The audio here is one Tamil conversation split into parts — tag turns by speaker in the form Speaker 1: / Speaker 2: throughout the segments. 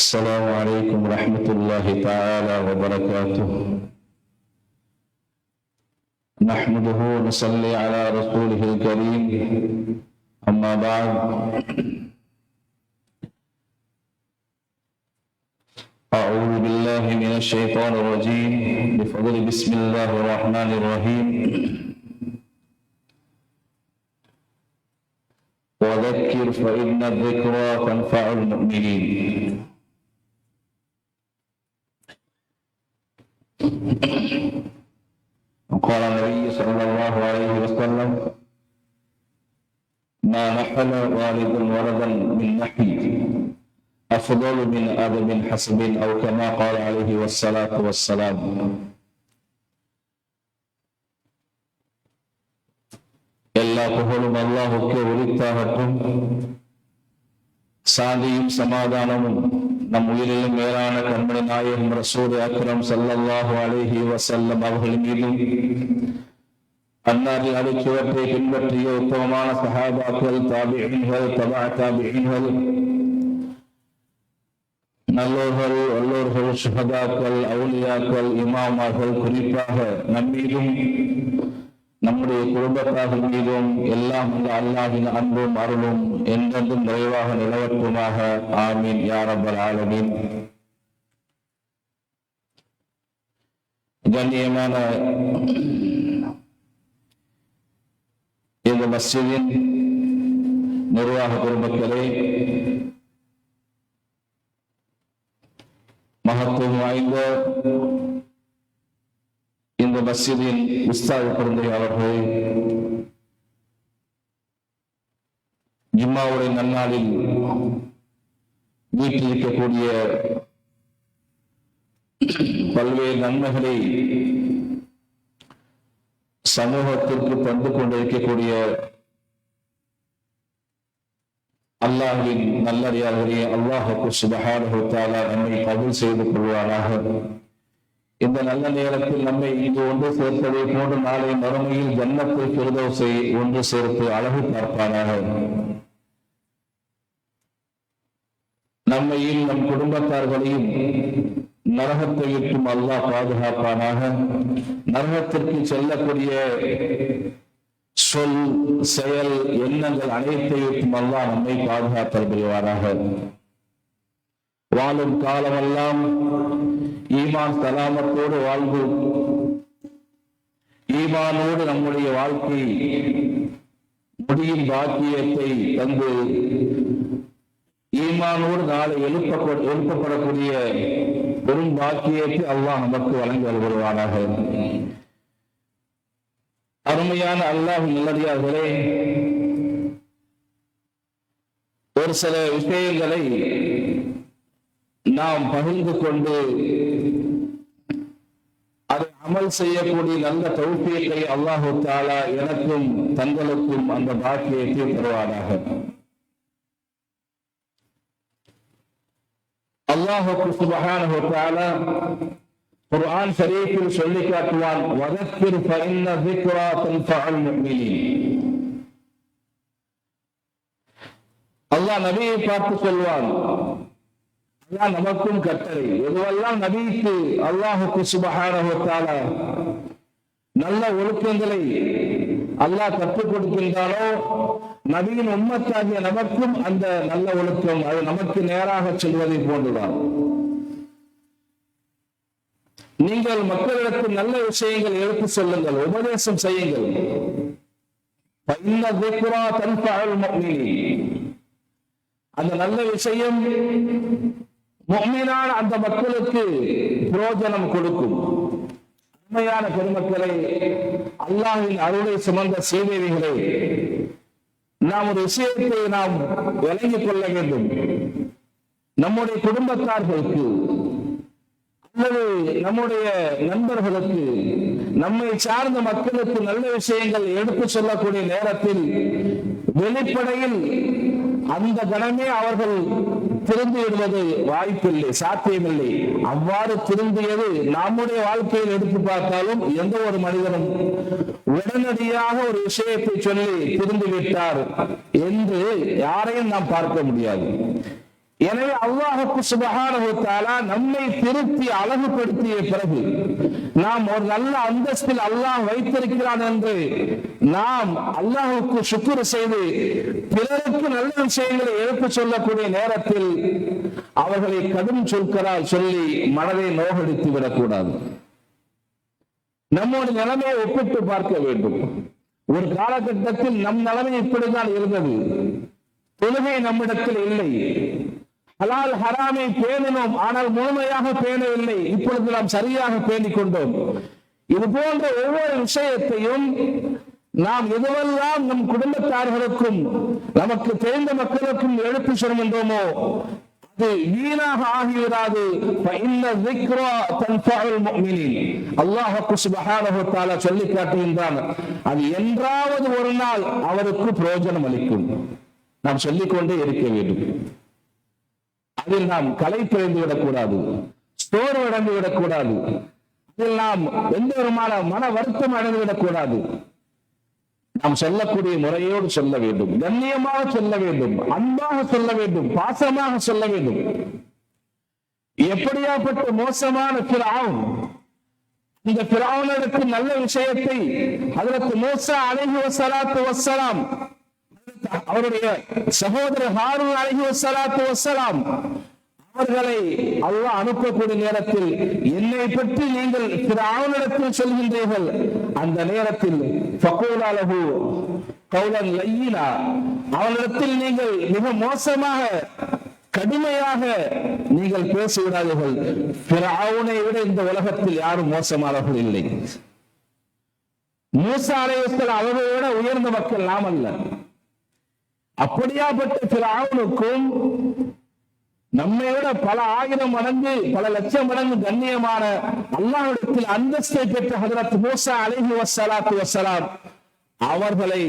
Speaker 1: السلام عليكم ورحمة الله تعالى وبركاته. نحمده ونصلي على رسوله الكريم. أما بعد. أعوذ بالله من الشيطان الرجيم. بفضل بسم الله الرحمن الرحيم. وذكر فإن الذكرى تنفع المؤمنين. وقال النبي صلى الله عليه وسلم ما نحل والد ولدا من نحي أفضل من أدب حسب أو كما قال عليه الصلاة والسلام. എല്ലാഹുഹോളും അള്ളാഹുക്ക് ഒരുത്താകട്ടും ശാന്തിയും സമാധാനവും நம் உயிரிலும் மேலான கண்மணி நாயகம் ரசூல் அக்ரம் சல்லல்லாஹு அலைஹி வசல்லம் அவர்கள் மீதும் அன்னாரின் அடிச்சுவற்றை பின்பற்றிய உத்தமமான சஹாபாக்கள் தாபிகள் தபா தாபிகள் நல்லோர்கள் வல்லோர்கள் சுகதாக்கள் அவுலியாக்கள் இமாமார்கள் குறிப்பாக நம்மீதும் நம்முடைய குடும்பத்தார்கள் மீதும் எல்லாம் அந்த அல்லாஹின் அன்பும் அருளும் என்றென்றும் நிறைவாக நிலவட்டுமாக. ஆமீன். யாரப்பல் ஆலமீன். கண்ணியமான இந்த மஸ்ஜிதின் நிர்வாக குடும்பத்திலே மகத்துவம் வாய்ந்த இந்த மஸ்ஜிதின் உஸ்தாத் குழந்தையாளர்களே ஜிம்மாவுடைய நன்னாளில் வீட்டில் இருக்கக்கூடிய பல்வேறு நன்மைகளை சமூகத்திற்கு தந்து கொண்டிருக்கக்கூடிய அல்லாஹின் நல்லறியாளர்களே அல்லாஹுக்கு சுபஹானஹு நம்மை கபூல் செய்து கொள்வாராக இந்த நல்ல நேரத்தில் நம்மை இங்கு ஒன்று சேர்ப்பதை போன்று நாளை மறுமையில் ஜன்னத்தை பெருதோசை ஒன்று சேர்த்து அழகு பார்ப்பானாக. நம்மையும் நம் குடும்பத்தார்களையும் நரகத்தை விட்டும் அல்லாஹ் பாதுகாப்பானாக. நரகத்திற்கு செல்லக்கூடிய சொல் செயல் எண்ணங்கள் அனைத்தையும் அல்லாஹ் நம்மை பாதுகாத்தல் புரிவாராக வாழும் காலமெல்லாம் ஈமான் சலாமத்தோடு வாழ்வு ஈமானோடு நம்முடைய வாழ்க்கை முடியும் பாக்கியத்தை தந்து ஈமானோடு நாளை எழுப்ப எழுப்பப்படக்கூடிய பெரும் பாக்கியத்தை அல்லாஹ் நமக்கு வழங்கி வருவானாக அருமையான அல்லாஹ் நல்லடியார்களே ஒரு சில விஷயங்களை நாம் பகிர்ந்து கொண்டு அதை அமல் செய்யக்கூடிய நல்ல தௌப்பியத்தை அல்லாஹு தாலா எனக்கும் தங்களுக்கும் அந்த பாக்கியத்தை தருவாராக அல்லாஹு சுபஹானஹு தாலா குர்ஆன் ஷரீஃபில் சொல்லி காட்டுவான் வதக்கிர் ஃபஇன்ன திக்ரா தன்ஃபஅல் முஃமினீன். அல்லாஹ் நபியை பார்த்து சொல்வான் அதுதான் நமக்கும் கட்டளை. எதுவெல்லாம் நபிக்கு அல்லாஹுக்கு சுபகாரத்தால நல்ல ஒழுக்கங்களை அல்லாஹ் கற்றுக் கொடுக்கின்றானோ நபியின் உம்மத்தாகிய நமக்கும் அந்த நல்ல ஒழுக்கம் அது நமக்கு நேராக செல்வதை போன்றுதான். நீங்கள் மக்களிடத்தில் நல்ல விஷயங்கள் எடுத்து சொல்லுங்கள் உபதேசம் செய்யுங்கள். அந்த நல்ல விஷயம் முக்மீனான அந்த மக்களுக்கு புரோஜனம் கொடுக்கும். உண்மையான பெருமக்களை அல்லாஹின் அருளை சுமந்த சீதேவிகளை நாம் ஒரு விஷயத்தை நாம் விளங்கிக் கொள்ள வேண்டும். நம்முடைய குடும்பத்தார்களுக்கு அல்லது நம்முடைய நண்பர்களுக்கு நம்மை சார்ந்த மக்களுக்கு நல்ல விஷயங்கள் எடுத்து சொல்லக்கூடிய நேரத்தில் வெளிப்படையில் அந்த கணமே அவர்கள் திருந்து விடுவது வாய்ப்பில்லை சாத்தியமில்லை. அவ்வாறு திருந்தியது நம்முடைய வாழ்க்கையில் எடுத்து பார்த்தாலும் எந்த ஒரு மனிதனும் உடனடியாக ஒரு விஷயத்தை சொல்லி திரும்பி விட்டார் என்று யாரையும் நாம் பார்க்க முடியாது. எனவே அல்லாஹுக்கு சுபகாரத்தாலா நம்மை திருத்தி அழகுபடுத்திய பிறகு நாம் ஒரு நல்ல அந்தஸ்தில் அல்லாஹ் வைத்திருக்கிறான் என்று நாம் அல்லாஹுக்கு சுக்குர் செய்து பிறருக்கு நல்ல விஷயங்களை எடுத்து சொல்லக்கூடிய நேரத்தில் அவர்களை கடும் சொற்களால் சொல்லி மனதை நோகடித்து விடக்கூடாது. நம்முடைய நிலைமையை ஒப்பிட்டு பார்க்க வேண்டும். ஒரு காலகட்டத்தில் நம் நிலைமை இப்படிதான் இருந்தது. தொழுகை நம்மிடத்தில் இல்லை. ஹலால் ஹராமை பேணினோம் ஆனால் முழுமையாக பேணவில்லை. இப்பொழுது நாம் சரியாக பேணிக் கொண்டோம். இது போன்ற ஒவ்வொரு விஷயத்தையும் நாம் எதுவெல்லாம் நம் குடும்பத்தார்களுக்கும் நமக்கு தெரிந்த மக்களுக்கும் எழுப்பி சொல்கின்றோமோ அது வீணாக ஆகிவிடாது. அல்லாஹு சுபஹானஹத்தால சொல்லி காட்டுகின்றான். அது என்றாவது ஒரு நாள் அவருக்கு பிரயோஜனம் அளிக்கும் நாம் சொல்லிக்கொண்டே இருக்க வேண்டும். அதில் நாம் களைப்பிழந்து விடக்கூடாது ஸ்டோர் அடைந்து விடக்கூடாது. அதில் நாம் எந்த விதமான மன வருத்தம் அடைந்து விடக்கூடாது. நாம் சொல்லக்கூடிய முறையோடு சொல்ல வேண்டும் கண்ணியமாக சொல்ல வேண்டும் அன்பாக சொல்ல வேண்டும் பாசமாக சொல்ல வேண்டும். எப்படியாப்பட்ட மோசமான பிராவும் இந்த பிராவனுக்கு நல்ல விஷயத்தை அதற்கு மூசா அழகி வசலாத்து வசலாம் அவருடைய சகோதரர் ஹாரூன் அழகி வசலாத்து வசலாம் அவர்களை அல்லாஹ் அனுப்பக்கூடிய நேரத்தில் என்னை பற்றி நீங்கள் பிராவனிடத்தில் சொல்கின்றீர்கள். அந்த நேரத்தில் ஃபகூலாலஹு கௌலன் லையினா. அவனிடத்தில் நீங்கள் மிக மோசமாக கடுமையாக நீங்கள் பேசிவிடாதீர்கள். ஆவுனை விட இந்த உலகத்தில் யாரும் மோசமானவர்கள் இல்லை. மூசா அலைவசல் அளவை விட உயர்ந்த மக்கள் நாம் அல்ல அப்படியாப்பட்ட சில ஆவனுக்கும் நம்மையோட பல ஆயிரம் மடங்கு பல லட்சம் மடங்கு கண்ணியமான அல்லாவிடத்தில் அந்தஸ்தை பெற்ற ஹதரத் மூசா அலைஹி வசலாத்து வசலாம் அவர்களை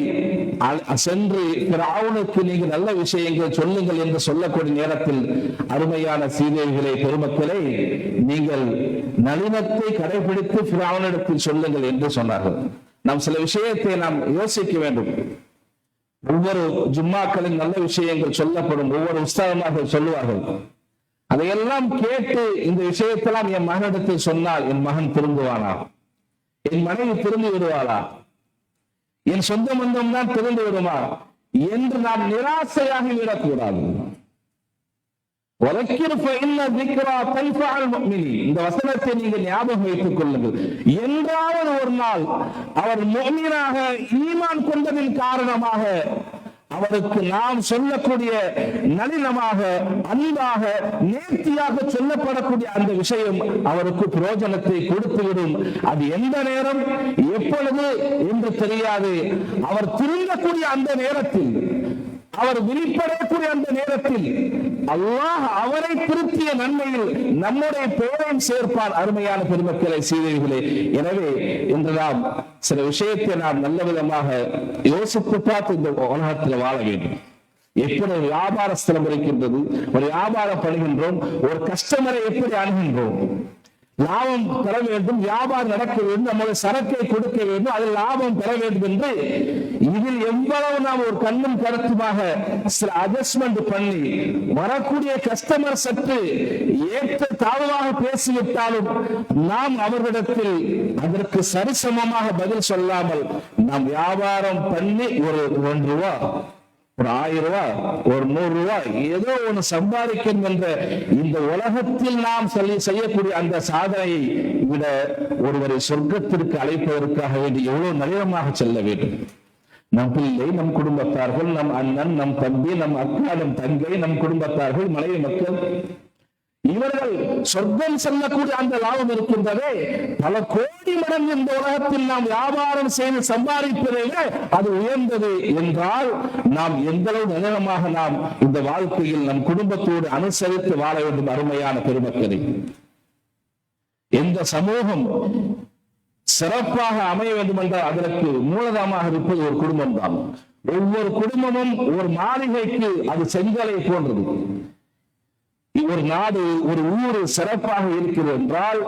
Speaker 1: சென்று பிராவுனுக்கு நீங்க நல்ல விஷயங்கள் சொல்லுங்கள் என்று சொல்லக்கூடிய நேரத்தில் அருமையான சீதேவிகளே பெருமக்களே நீங்கள் நளினத்தை கடைபிடித்து பிராவனிடத்தில் சொல்லுங்கள் என்று சொன்னார்கள். நாம் சில விஷயத்தை நாம் யோசிக்க வேண்டும். ஒவ்வொரு ஜும்மாக்களின் நல்ல விஷயங்கள் சொல்லப்படும் ஒவ்வொரு உற்சாகமாக சொல்லுவார்கள். அதையெல்லாம் கேட்டு இந்த விஷயத்தெல்லாம் என் மகனிடத்தில் சொன்னால் என் மகன் திருந்துவானா என் மனைவி திரும்பி விடுவாளா? என் சொந்த மந்தம் தான் திரும்பி விடுமா? என்று நாம் நிராசையாகி விடக்கூடாது. இந்த வசனத்தை நீங்கள் ஞாபகம் வைத்துக் கொள்ளுங்கள். என்றாவது ஒரு நாள் அவர் முஃமினாக ஈமான் கொண்டதின் காரணமாக அவருக்கு நாம் சொல்லக்கூடிய நளினமாக அன்பாக நேர்த்தியாக சொல்லப்படக்கூடிய அந்த விஷயம் அவருக்கு பிரயோஜனத்தை கொடுத்துவிடும். அது எந்த நேரம் எப்பொழுது என்று தெரியாது. அவர் திரும்பக்கூடிய அந்த நேரத்தில் அவர் விழிப்படையக்கூடிய அந்த நேரத்தில் அல்லாஹ் அவரை திருத்திய நன்மையில் நம்முடைய பெயரையும் சேர்ப்பார் அருமையான பெருமக்களை சீதைகளே. எனவே இன்று நாம் சில விஷயத்தை நாம் நல்ல விதமாக யோசித்து பார்த்து இந்த உலகத்தில் வாழ வேண்டும். எப்படி ஒரு வியாபார ஸ்தலம் இருக்கின்றது ஒரு வியாபாரம் பண்ணுகின்றோம் ஒரு கஸ்டமரை எப்படி அணுகின்றோம்? லாபம் பெற வேண்டும் வியாபாரம் நடக்க வேண்டும் நம்முடைய சரக்கை கொடுக்க வேண்டும் அதில் லாபம் பெற வேண்டும் என்று இதில் எவ்வளவு நாம் ஒரு கண்ணும் கருத்துமாக சில அட்ஜஸ்ட்மெண்ட் பண்ணி வரக்கூடிய கஸ்டமர் சற்று ஏற்ற தாழ்வாக பேசிவிட்டாலும் நாம் அவர்களிடத்தில் அதற்கு சரிசமமாக பதில் சொல்லாமல் நாம் வியாபாரம் பண்ணி ஒரு ஒன்று ரூபா ஒரு ஆயிரம் ரூபாய் ஒரு நூறு ரூபாய் ஏதோ ஒண்ணு சம்பாதிக்கணும் என்ற இந்த உலகத்தில் நாம் செய்யக்கூடிய அந்த சாதனையை விட ஒருவரை சொர்க்கத்திற்கு அழைப்பதற்காக வேண்டி எவ்வளவு நளினமாக செல்ல வேண்டும். நம் பிள்ளை நம் குடும்பத்தார்கள் நம் அண்ணன் நம் தம்பி நம் அக்கா நம் தங்கை நம் குடும்பத்தார்கள் மனைவி மக்கள் இவர்கள் சொர்க்கம் செல்லக்கூடிய அந்த லாபம் இருக்கின்றதே. பல கோடி மடங்கு இந்த உலகத்தில் நாம் வியாபாரம் செய்து சம்பாதிப்பதை விட அது உயர்ந்தது என்றால் நாம் எந்த நிலமாக நாம் இந்த வாழ்க்கையில் நம் குடும்பத்தோடு அனுசரித்து வாழ வேண்டும் அருமையான பெருமக்களை. எந்த சமூகம் சிறப்பாக அமைய வேண்டும் என்றால் அதற்கு மூலதனமாக இருப்பது ஒரு குடும்பம் தான் ஒவ்வொரு குடும்பமும் ஒரு மாளிகைக்கு அது செங்கலை போன்றது. ஒரு நாடு ஒரு ஊர் சிறப்பாக இருக்கிறது என்றால்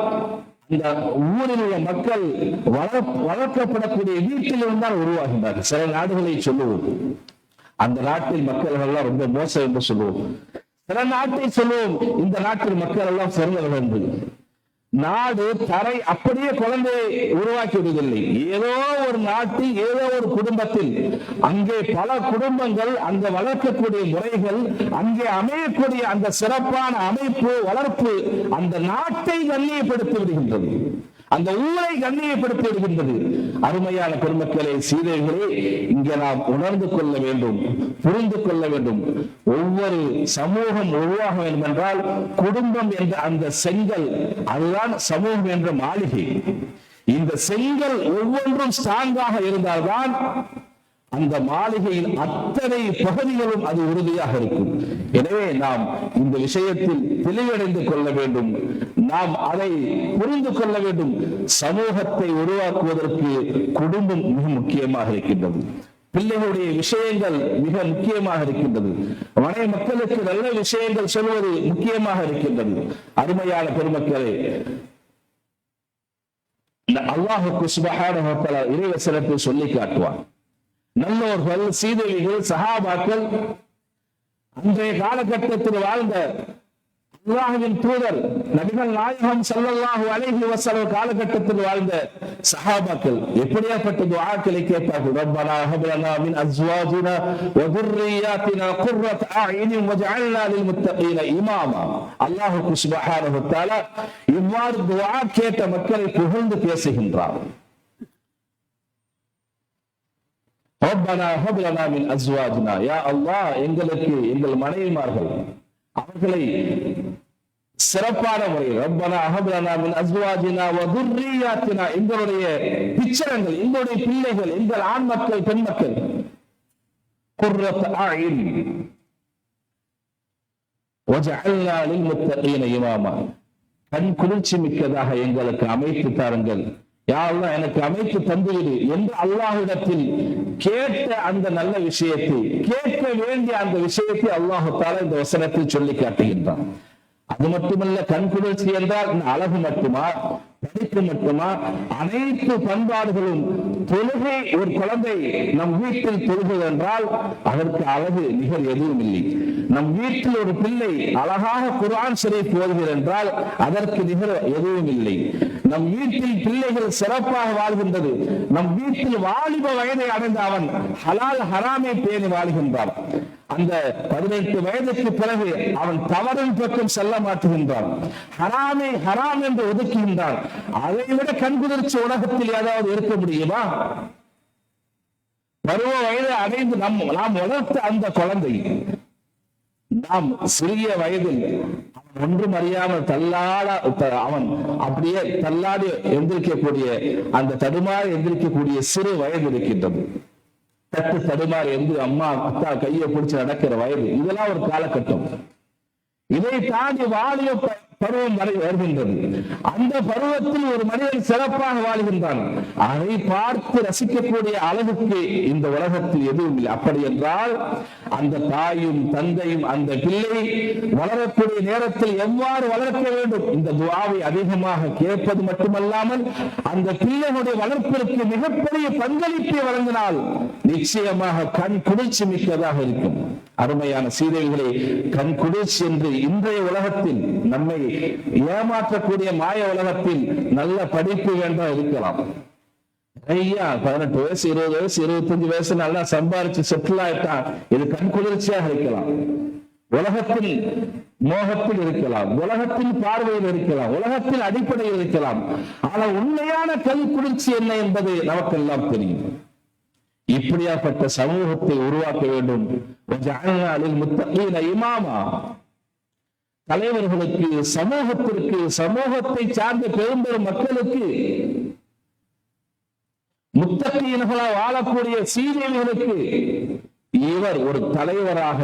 Speaker 1: அந்த ஊரில் உள்ள மக்கள் வளர்- வளர்க்கப்படக்கூடிய வீட்டில் இருந்தால் உருவாகின்றார்கள். சில நாடுகளை சொல்லுவோம். அந்த நாட்டில் மக்கள் எல்லாம் ரொம்ப மோசம் என்று சொல்லுவோம். சில நாட்டை சொல்லுவோம் இந்த நாட்டில் மக்கள் எல்லாம் சிறந்தவர்கள் என்று. நாடு தரை அப்படியே குழந்தையை உருவாக்கி விடுவதில்லை ஏதோ ஒரு நாட்டில் ஏதோ ஒரு குடும்பத்தில் அங்கே பல குடும்பங்கள் அந்த வளர்க்கக்கூடிய முறைகள் அங்கே அமையக்கூடிய அந்த சிறப்பான அமைப்பு வளர்ப்பு அந்த நாட்டை கண்ணியப்படுத்தி விடுகின்றது. அந்த ஊரை கண்ணியப்படுத்தி வருகின்றது அருமையான பெருமக்களே சீதைகளே இங்கே நாம் உணர்ந்து கொள்ள வேண்டும் புரிந்து கொள்ள வேண்டும். ஒவ்வொரு சமூகம் உருவாக வேண்டும் என்றால் குடும்பம் என்ற அந்த செங்கல் அதுதான் சமூகம் என்ற மாளிகை. இந்த செங்கல் ஒவ்வொன்றும் ஸ்ட்ராங்காக இருந்தால்தான் அந்த மாளிகையின் அத்தனை பகுதிகளும் அது உறுதியாக இருக்கும். எனவே நாம் இந்த விஷயத்தில் தெளிவடைந்து கொள்ள வேண்டும். நாம் அதை புரிந்து கொள்ள வேண்டும். சமூகத்தை உருவாக்குவதற்கு குடும்பம் மிக முக்கியமாக இருக்கின்றது. பிள்ளைகளுடைய விஷயங்கள் மிக முக்கியமாக இருக்கின்றது. மனை மக்களுக்கு நல்ல விஷயங்கள் சொல்வது முக்கியமாக இருக்கின்றது. அருமையான பெருமக்களே அல்லாஹுக்கு சுபகான இறைவசனத்தை சொல்லி காட்டுவான். நல்லோர்கள் சீதவிகள் சகாபாக்கள் அன்றைய காலகட்டத்தில் வாழ்ந்த அல்லாஹுவின் தூதர் நபிகள் நாயகம் சல்லல்லாஹு அலைஹி வசலம் காலகட்டத்தில் வாழ்ந்த சஹாபாக்கள் எப்படியாப்பட்ட துஆக்களை கேட்பார்கள் ரப்பனா ஹபலனா மின் அஸ்வாஜினா வ துர்ரியாத்தினா குர்ரத் அஈனின் வ ஜஅல்னா லில் முத்தகீன இமாமா அல்லாஹ் சுப்ஹானஹு வ தஆலா இவ்வாறு துஆ கேட்ட மக்களை புகழ்ந்து பேசுகின்றார் அஸ்வாஜினா யா அல்லாஹ் எங்களுக்கு எங்கள் மனைவிமார்கள் அவர்களை சிறப்பான முறையில் ரப்பனா அஹப்லனா மின் அஸ்வாஜினா வதுர்ரியாத்தினா எங்களுடைய பிச்சரங்கள் எங்களுடைய பிள்ளைகள் எங்கள் ஆண் மக்கள் பெண் மக்கள் குர்ரத் ஆயின் வஜஅல்னா லில்முத்தகீன இமாமா கண் குளிர்ச்சி மிக்கதாக எங்களுக்கு அமைத்து தாருங்கள். யா எனக்கு அமைத்து தந்துவிடு என்று அல்லாஹிடத்தில் கேட்ட அந்த நல்ல விஷயத்தை கேட்க வேண்டிய அந்த விஷயத்தை அல்லாஹு இந்த வசனத்தில் சொல்லி காட்டுகின்றான். அது மட்டுமல்ல கண் குளிர்ச்சி என்றால் அழகு மட்டுமா? படிப்பு மட்டுமா? அனைத்து பண்பாடுகளும் தொழுகை ஒரு குழந்தை நம் வீட்டில் தொழுகிறது என்றால் அதற்கு அழகு நிகர் எதுவும் இல்லை. நம் வீட்டில் ஒரு பிள்ளை அழகாக குர்ஆன் சிறை ஓதுகிறது என்றால் அதற்கு நிகர் எதுவும் இல்லை. நம் வீட்டில் பிள்ளைகள் சிறப்பாக வாழ்கின்றது. நம் வீட்டில் வாலிப வயதை அடைந்த அவன் ஹலால் ஹராமை பேணி வாழ்கின்றான். அந்த பதினெட்டு வயதுக்கு பிறகு அவன் தவறின் பக்கம் செல்ல மாட்டுகின்றான். ஹராமை ஹராம் என்று ஒதுக்குகின்றான். அதை விட கண்குதிர்ச்சி உலகத்தில் ஏதாவது இருக்க முடியுமா? பருவ வயது அடைந்து நம் நாம் வளர்த்த அந்த குழந்தை நாம் சிறிய வயதில் அவன் ஒன்றும் அறியாமல் தள்ளாட அவன் அப்படியே தள்ளாடி எந்திரிக்கக்கூடிய அந்த தடுமாறி எந்திரிக்கக்கூடிய சிறு வயது இருக்கின்றது. தட்டு தடுமாறி எந்து அம்மா அத்தா கையை பிடிச்சு நடக்கிற வயது. இதெல்லாம் ஒரு காலகட்டம். இதை தாண்டி வாலிய பருவம் வருகின்றது. அந்த பருவத்தில் ஒரு மனிதன் சிறப்பாக வாழ்கின்றான். அதை பார்த்து ரசிக்கக்கூடிய அளவுக்கு இந்த உலகத்தில் எதுவும் இல்லை. அப்படி என்றால் அந்த தாயும் தந்தையும் அந்த பிள்ளை வளரக்கூடிய நேரத்தில் எவ்வாறு வளர்க்க வேண்டும்? இந்த துவாவை அதிகமாக கேட்பது மட்டுமல்லாமல் அந்த பிள்ளைகளுடைய வளர்ப்பிற்கு மிகப்பெரிய பங்களிப்பை வழங்கினால் நிச்சயமாக கண் குளிர்ச்சி மிக்கதாக இருக்கும். அருமையான சீதைகளே கண் குளிர்ச்சி என்று இன்றைய உலகத்தில் நம்மை ஏமாற்றக்கூடிய மாய உலகத்தில் நல்ல படிப்பு வேண்டாம் இருக்கலாம். நிறையா பதினெட்டு வயசு இருபது வயசு இருபத்தஞ்சு வயசு நல்லா சம்பாரிச்சு செட்டில் ஆயிட்டா இது கண்குளிர்ச்சியாக இருக்கலாம். உலகத்தில் மோகத்தில் இருக்கலாம். உலகத்தின் பார்வையில் இருக்கலாம். உலகத்தில் அடிப்படையில் இருக்கலாம். ஆனா உண்மையான கல் குளிர்ச்சி என்ன என்பது நமக்கு எல்லாம் தெரியும். இப்படியாப்பட்ட சமூகத்தை உருவாக்க வேண்டும். முத்தகீன இமாமா. தலைவர்களுக்கு சமூகத்திற்கு சமூகத்தை சார்ந்த பெரும்பெரும் மக்களுக்கு முத்தகையினர்களா வாழக்கூடிய சீதைகளுக்கு இவர் ஒரு தலைவராக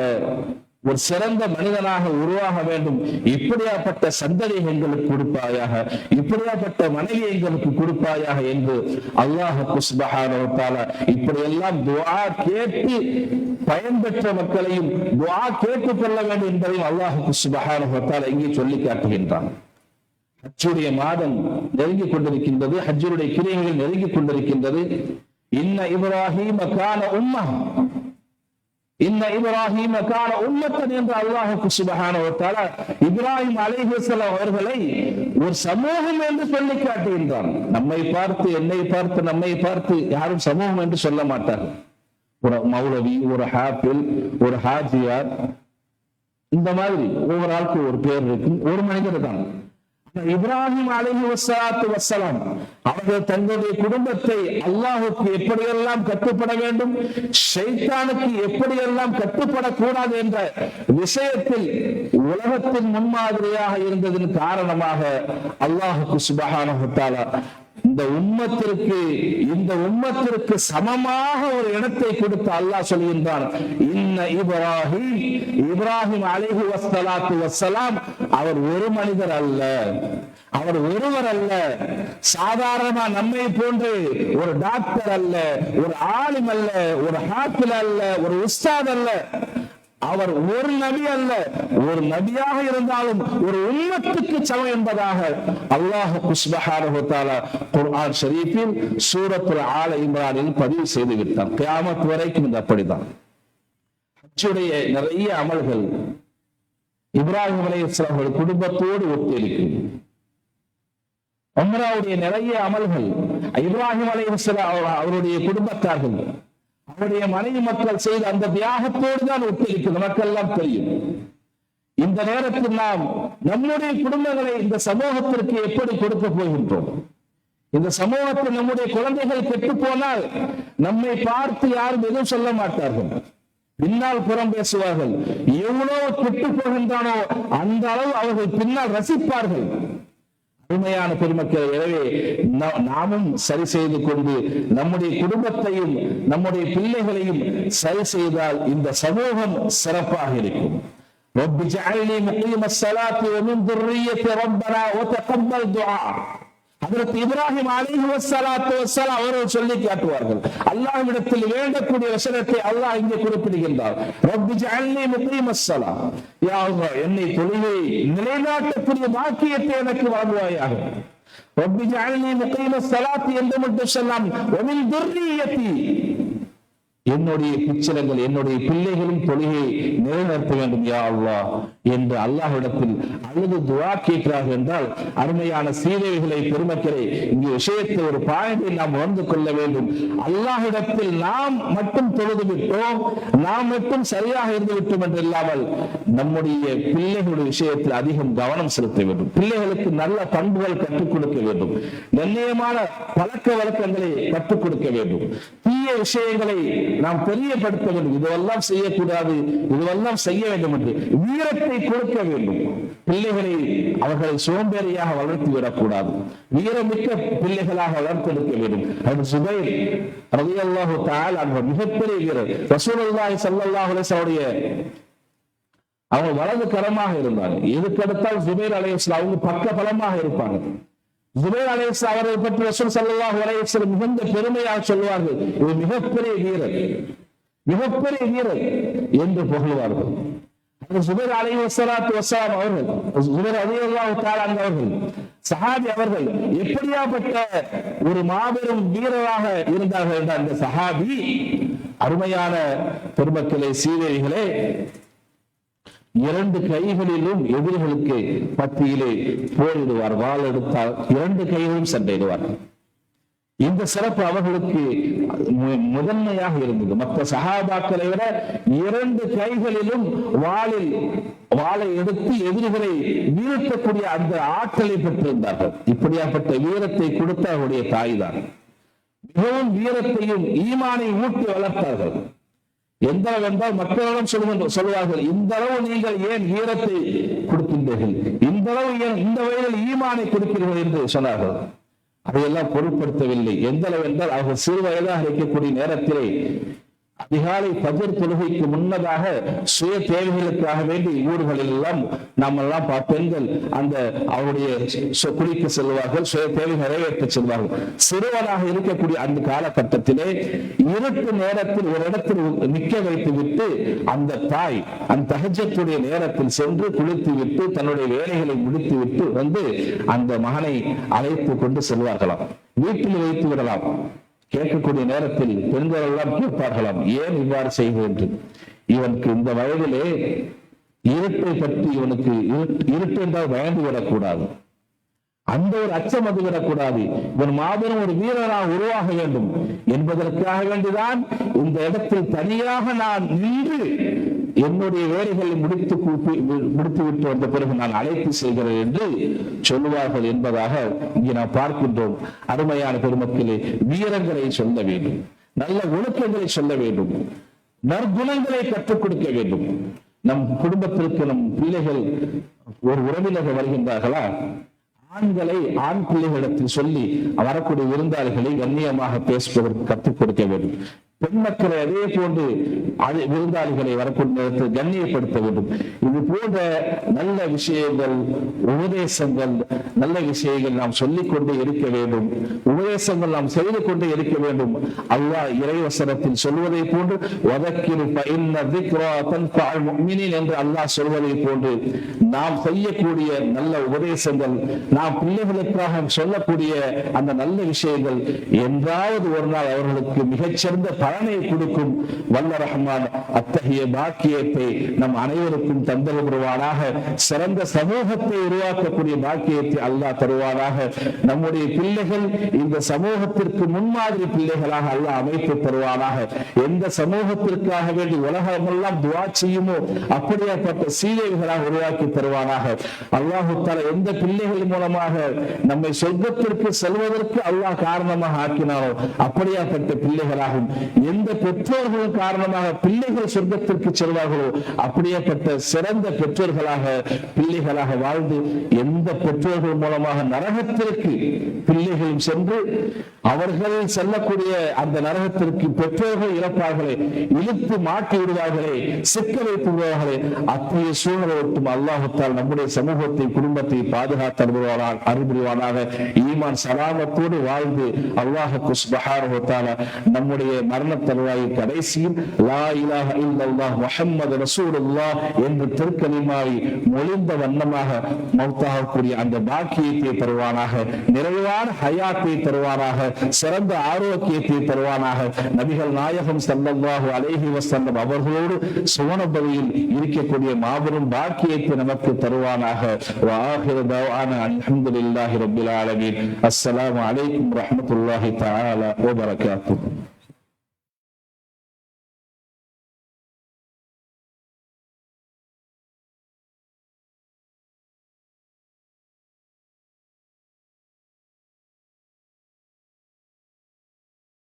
Speaker 1: ஒரு சிறந்த மனிதனாக உருவாக வேண்டும். இப்படியாப்பட்ட சந்ததி எங்களுக்கு கொடுப்பாயாக. இப்படியாப்பட்ட மனைவி எங்களுக்கு கொடுப்பாயாக என்று அல்லாஹ் குஸ்பஹான இப்படியெல்லாம் துவா கேட்டு பயன்பெற்ற மக்களையும் துவா கேட்டுக் கொள்ள வேண்டும் என்பதையும் அல்லாஹ் குஸ்பஹான இங்கே சொல்லி காட்டுகின்றான். ஹஜ்ஜுடைய மாதம் நெருங்கிக் கொண்டிருக்கின்றது. ஹஜ்ஜுடைய கிரியைகள் நெருங்கிக் கொண்டிருக்கின்றது. இன்ன இப்ராஹிம் கான உம்மா இந்த இப்ராஹிம் கால உம்மத்தன் என்று அல்லாஹுக்கு சுபஹான இப்ராஹிம் அலைஹிஸ்ஸலாம் அவர்களை ஒரு சமூகம் என்று சொல்லி காட்டுகின்றான். நம்மை பார்த்து என்னை பார்த்து நம்மை பார்த்து யாரும் சமூகம் என்று சொல்ல மாட்டார்கள். ஒரு மௌலவி ஒரு ஹாப்பிள் ஒரு ஹாஜியார் இந்த மாதிரி ஒவ்வொரு ஆளுக்கு ஒரு பேர் இருக்கும். ஒரு மனிதர் தான். இப்ராஹிம் அலைஹி வசலாத்து வசலாம் அவர்கள் தங்களுடைய குடும்பத்தை அல்லாஹுக்கு எப்படியெல்லாம் கட்டுப்பட வேண்டும் ஷைத்தானுக்கு எப்படியெல்லாம் கட்டுப்படக்கூடாது என்ற விஷயத்தில் உலகத்தின் முன்மாதிரியாக இருந்ததன் காரணமாக அல்லாஹுக்கு சுபகான இந்த உம்மத்திற்கு இந்த உம்மத்திற்கு சமமாக ஒரு இடத்தை கொடுத்து அல்லாஹ் சொல்கின்றான். இன்ன இப்ராஹிம் இப்ராஹிம் அழகு வஸ்ஸலாத்து வஸ்ஸலாம் அவர் ஒரு மனிதர் அல்ல. அவர் ஒருவர் அல்ல. சாதாரணமா நம்மை போன்று ஒரு டாக்டர் அல்ல ஒரு ஆளும் அல்ல ஒரு ஹாப்பில் அல்ல ஒரு உஸ்தாத் அல்ல. அவர் ஒரு நபி அல்ல. ஒரு நபியாக இருந்தாலும் ஒரு உண்மத்துக்கு சமம் என்பதாக அல்லாஹ் சுப்ஹானஹு குர்ஆன் ஷரீஃபில் சூரத்துல் ஆல இம்ரானில் பதிவு செய்து விட்டான். கியாமத் வரைக்கும் இது அப்படிதான் ஹஜ்ஜுடைய நிறைய அமல்கள் இப்ராஹிம் அலி அவர்கள் குடும்பத்தோடு ஒத்திருக்கும். உம்ராவுடைய நிறைய அமல்கள் இப்ராஹிம் அலி அவர்- அவருடைய குடும்பத்தார்கள் அவருடைய மனைவி மக்கள் செய்த அந்த தியாகத்தோடு தான் ஒத்திருக்கு நமக்கெல்லாம் தெரியும். இந்த நேரத்தில் நாம் நம்முடைய குடும்பங்களை இந்த சமூகத்திற்கு எப்படி கொடுக்க போகின்றோம்? இந்த சமூகத்தில் நம்முடைய குழந்தைகள் கெட்டு போனால் நம்மை பார்த்து யாரும் எதுவும் சொல்ல மாட்டார்கள். பின்னால் புறம் பேசுவார்கள். எவ்வளவு கெட்டு போகின்றானோ அந்த அளவு அவர்கள் பின்னால் ரசிப்பார்கள். அருமையான பெருமக்கள் எனவே நா- நாமும் சரி செய்து கொண்டு நம்முடைய குடும்பத்தையும் நம்முடைய பிள்ளைகளையும் சரி செய்தால் இந்த சமூகம் சிறப்பாக இருக்கும் رب اجعلني مقيم الصلاة ومن ذريتي ربنا وتقبل دعاء அதற்கு இப்ராஹிம் அலைஹி வஸ்ஸலாத்து அவர்கள் சொல்லி காட்டுவார்கள். அல்லாஹ்விடத்தில் வேண்டக்கூடிய வசனத்தை அல்லாஹ் இங்கே குறிப்பிடுகின்றார். ரப்பி ஜஅல்னி முகீமஸ் ஸலா யா என்னை தொழிலை நிலைநாட்டக்கூடிய பாக்கியத்தை எனக்கு வழங்குவாயாக. ரப்பி ஜஅல்னி முகீமஸ் ஸலாத்தி என்று மட்டும் சொல்லாம். வமின் துர்ரியத்தி என்னுடைய பிச்சரங்கள் என்னுடைய பிள்ளைகளும் தொழுகையை நிலைநிறுத்த வேண்டும் யா அல்லாஹ் என்று அல்லாஹிடத்தில் அல்லது துவா கேட்கிறார்கள் என்றால் அருமையான சீதைகளை பெருமக்களை இங்கே விஷயத்தில் ஒரு பாயிண்டை நாம் உணர்ந்து கொள்ள வேண்டும். அல்லாஹிடத்தில் நாம் மட்டும் தொழுது விட்டோம் நாம் மட்டும் சரியாக இருந்து விட்டோம் என்று இல்லாமல் நம்முடைய பிள்ளைகளுடைய விஷயத்தில் அதிகம் கவனம் செலுத்த வேண்டும். பிள்ளைகளுக்கு நல்ல பண்புகள் கற்றுக் கொடுக்க வேண்டும். கண்ணியமான பழக்க வழக்கங்களை கற்றுக் கொடுக்க வேண்டும். தீய விஷயங்களை நாம் தெரியப்படுத்த வேண்டும் இதுவெல்லாம் செய்யக்கூடாது இதுவெல்லாம் செய்ய வேண்டும் என்று வீரத்தை கொடுக்க வேண்டும். பிள்ளைகளை அவர்களை சோம்பேறியாக வளர்த்து விடக்கூடாது. வீரமிக்க பிள்ளைகளாக வளர்த்தெடுக்க வேண்டும். அது சுபைர் மிகப்பெரிய வீரர். ரசூலுல்லாஹி சல்லாஹ் அலைஹி அவங்க வலது கரமாக இருந்தாங்க எதுக்கெடுத்தால் ஜுபைர் அலைஹிஸ்ஸலாம் அவங்க பக்க பலமாக இருப்பாங்க. ஜுபேர் அலேஸ் அவரை பற்றி ரசூல் ஸல்லல்லாஹு அலைஹி மிகுந்த பெருமையாக சொல்லுவார்கள். இது மிகப்பெரிய வீரர். மிகப்பெரிய வீரர் என்று புகழ்வார்கள். சுபர் ஜுபைர் அலைஹி அவர்கள் சுபர் ரலியல்லாஹு தஆலா அவர்கள் சஹாபி அவர்கள் எப்படியாப்பட்ட ஒரு மாபெரும் வீரராக இருந்தார்கள் என்ற அந்த சஹாபி அருமையான பெருமக்களே சீதைகளே இரண்டு கைகளிலும் எதிரிகளுக்கு மத்தியிலே போரிடுவார் வாள் எடுத்தால் இரண்டு கைகளும் சண்டையிடுவார் இந்த சிறப்பு அவர்களுக்கு மு- முதன்மையாக இருந்தது. மற்ற சகாபாக்களை விட இரண்டு கைகளிலும் வாளில் வாளை எடுத்து எதிரிகளை வீழ்த்தக்கூடிய அந்த ஆற்றலை பெற்றிருந்தார்கள். இப்படியாப்பட்ட வீரத்தை கொடுத்த அவருடைய தாய் தான். மிகவும் வீரத்தையும் ஈமானை ஊட்டி வளர்த்தார்கள். எந்த அளவு என்றால் மக்களிடம் சொல்லுகின்ற சொல்லுவார்கள். இந்த அளவு நீங்கள் ஏன் வீரத்தை கொடுக்கின்றீர்கள்? இந்த அளவு ஏன் இந்த வயதில் ஈமானை கொடுக்கிறீர்கள் என்று சொன்னார்கள். அதையெல்லாம் பொருட்படுத்தவில்லை. எந்த அளவு என்றால் அவர்கள் சிறு வயதாக இருக்கக்கூடிய நேரத்திலே அதிகாலை பஜர் தொழுகைக்கு முன்னதாக சுய தேவைகளுக்காக வேண்டி ஊர்களில் எல்லாம் நாம் எல்லாம் பெண்கள் அந்த அவருடைய சு- குளிக்க செல்வார்கள் சுய தேவை நிறைவேற்ற செல்வார்கள். சிறுவனாக இருக்கக்கூடிய அந்த காலகட்டத்திலே இருட்டு நேரத்தில் ஒரு இடத்தில் நிக்க வைத்து விட்டு அந்த தாய் அந்த தகஜத்துடைய நேரத்தில் சென்று குளித்து விட்டு தன்னுடைய வேலைகளை முடித்து விட்டு வந்து அந்த மகனை அழைத்து கொண்டு செல்வார்களாம். வீட்டில் வைத்து விடலாம். கேட்கக்கூடிய நேரத்தில் பெண்கள் எல்லாம் கேட்பார்களாம் ஏன் இவ்வாறு செய்வது? என்று. இவனுக்கு இந்த வயதிலே இருட்டை பற்றி இவனுக்கு இருட்டு என்றால் பயந்து விடக்கூடாது. அந்த ஒரு அச்சம் அது விடக்கூடாது. இவன் மாபெரும் ஒரு வீரராக உருவாக வேண்டும். என்பதற்காக வேண்டிதான் இந்த இடத்தில் தனியாக நான் நின்று என்னுடைய வேலைகளை முடித்து கூப்பி- முடித்து விட்டு வந்த பிறகு நான் அழைத்து செய்கிறேன் என்று சொல்லுவார்கள் என்பதாக இங்கே நாம் பார்க்கின்றோம். அருமையான பெருமக்களே வீரங்களை சொல்ல வேண்டும். நல்ல ஒழுக்கங்களை சொல்ல வேண்டும். நற்குணங்களை கற்றுக் கொடுக்க வேண்டும். நம் குடும்பத்திற்கு நம் பிள்ளைகள் ஒரு உறவினர்கள் வருகின்றார்களா? ஆண்களை ஆண் பிள்ளைகளிடத்தில் சொல்லி வரக்கூடிய விருந்தாளிகளை கண்ணியமாக பேசுவதற்கு கற்றுக் கொடுக்க வேண்டும். பெண் மக்களை அதே போன்று விருந்தாளிகளை வரக்கூடிய நேரத்தில் கண்ணியப்படுத்த வேண்டும். இது போன்ற நல்ல விஷயங்கள் உபதேசங்கள் நல்ல விஷயங்கள் நாம் சொல்லிக் கொண்டே இருக்க வேண்டும். உபதேசங்கள் நாம் செய்து கொண்டே இருக்க வேண்டும். அல்லாஹ் இறைவசனத்தில் சொல்வதை போன்று என்று அல்லாஹ் சொல்வதை போன்று நாம் செய்யக்கூடிய நல்ல உபதேசங்கள் நாம் பிள்ளைகளுக்காக சொல்லக்கூடிய அந்த நல்ல விஷயங்கள் என்றாவது ஒரு நாள் அவர்களுக்கு மிகச்சிறந்த பலனை கொடுக்கும். வல்ல ரஹ்மான் அத்தகைய பாக்கியத்தை நம் அனைவருக்கும் தந்தல் வருவானாக சிறந்த சமூகத்தை உருவாக்கக்கூடிய பாக்கியத்தை அல்லாஹ் தருவானாக. நம்முடைய பிள்ளைகள் இந்த சமூகத்திற்கு முன்மாதிரி பிள்ளைகளாக அல்லாஹ் அமைத்து தருவானாக. எந்த சமூகத்திற்காக வேண்டி உலகமெல்லாம் துவா செய்யுமோ அப்படியாப்பட்ட சீதைகளாக உருவாக்கி தருவானாக. அல்லாஹு தர எந்த பிள்ளைகள் மூலமாக நம்மை சொர்க்கத்திற்கு செல்வதற்கு அல்லாஹ் காரணமாக ஆக்கினாரோ அப்படியாப்பட்ட பிள்ளைகளாகும். எந்த பெற்றோர்கள் காரணமாக பிள்ளைகள் சொர்க்கத்திற்கு செல்வார்களோ அப்படியேப்பட்ட சிறந்த பெற்றோர்களாக பிள்ளைகளாக வாழ்ந்து எந்த பெற்றோர்கள் மூலமாக நரகத்திற்கு பிள்ளைகளும் சென்று அவர்கள் செல்லக்கூடிய அந்த நரகத்திற்கு பெற்றோர்கள் இறப்பார்களே இழுத்து மாட்டி விடுவார்களே சிக்க வைத்து விடுவார்களே அத்தகைய சூழ்நிலை ஒட்டும் அல்லாஹுத்தால் நம்முடைய சமூகத்தை குடும்பத்தை பாதுகாத்து அருள்வானாக அறிவுறுவானாக ஈமான் சலாமத்தோடு வாழ்ந்து அல்லாஹுக்கு நம்முடைய மரண தருவாயில் கடைசியில் லா இலாஹ இல்லல்லாஹ் முஹம்மது ரசூலுல்லாஹ் என்று திருக்கலிமாவை மொழிந்த வண்ணமாக மௌத்தாகக்கூடிய அந்த பாக்கியத்தை தருவானாக நிறைவான ஹயாத்தை தருவானாக சிறந்த ஆரோக்கியத்தை தருவானாக நபிகள் நாயகம் ஸல்லல்லாஹு அலைஹி வஸல்லம் அவர்களோடு சுவனபதியில் இருக்கக்கூடிய மாபெரும் பாக்கியத்தை நமக்கு தருவானாக வாஹிரு தவானா அல்ஹம்துலில்லாஹி ரப்பில் ஆலமீன் அஸ்ஸலாமு அலைக்கும் வரஹ்மத்துல்லாஹி தஆலா வபரகாத்துஹு